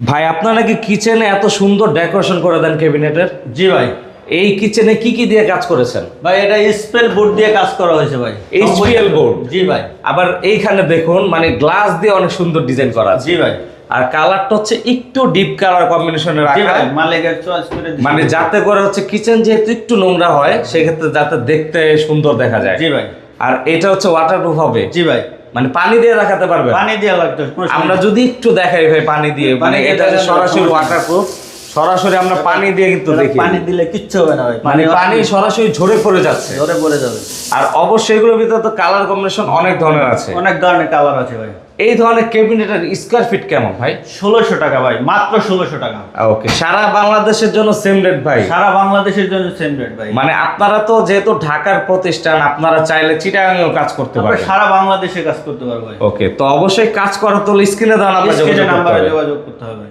ভাই আপনারা নাকি কিচেনে এত সুন্দর ডেকোরেশন করে দেন ক্যাবিনেটের জি ভাই। এই কিচেনে কি কি দিয়ে কাজ করেছেন? ভাই এটা স্পেল বোর্ড দিয়ে কাজ করা হয়েছে ভাই। HPL board? জি ভাই। আবার এইখানে দেখুন মানে গ্লাস দিয়ে অনেক সুন্দর ডিজাইন করা আছে। জি ভাই। আর কালারটা হচ্ছে একটু ডিপ কালার কম্বিনেশনে রাখা মালিকের চয়েস করে মানে যাতে করে হচ্ছে কিচেন যেহেতু একটু নোংরা হয় সেক্ষেত্রে যাতে দেখতে সুন্দর দেখা যায়। জি ভাই। আর এটা হচ্ছে ওয়াটারপ্রুফ হবে। জি ভাই। মানে পানি দিয়ে রাখাতে পারবে পানি দিয়ে লাগতো আমরা যদি একটু দেখাই ভাই পানি দিয়ে মানে এটা যে সরাসরি। ওয়াটারপ্রুফ সরাসরি আমরা পানি দিয়ে কিন্তু দেখি। পানি দিলে কিচ্ছু হবে না ভাই মানে পানি সরাসরি ঝরে পড়ে যাচ্ছে। ঝরে পড়ে যাবে। আর অবশ্যই এগুলোর ভিতরে তো কালার কম্বিনেশন অনেক ধরনের আছে। অনেক ধরনের কালার আছে ভাই। এই ধরনের ক্যাবিনেটের স্কোয়ার ফিট কেমন ভাই? ষোলোশো টাকা ভাই মাত্র ষোলোশো টাকা। ওকে সারা বাংলাদেশের জন্য সেম রেট ভাই? সারা বাংলাদেশের জন্য সেম রেট ভাই। মানে আপনারা তো যেহেতু ঢাকার প্রতিষ্ঠান আপনারা চাইলে চিটাগাংয়েও কাজ করতে পারবেন। সারা বাংলাদেশে কাজ করতে পারব ওকে তো অবশ্যই কাজ করার তো স্ক্রিনে দেওয়া নাম্বারে যোগাযোগ করতে হবে।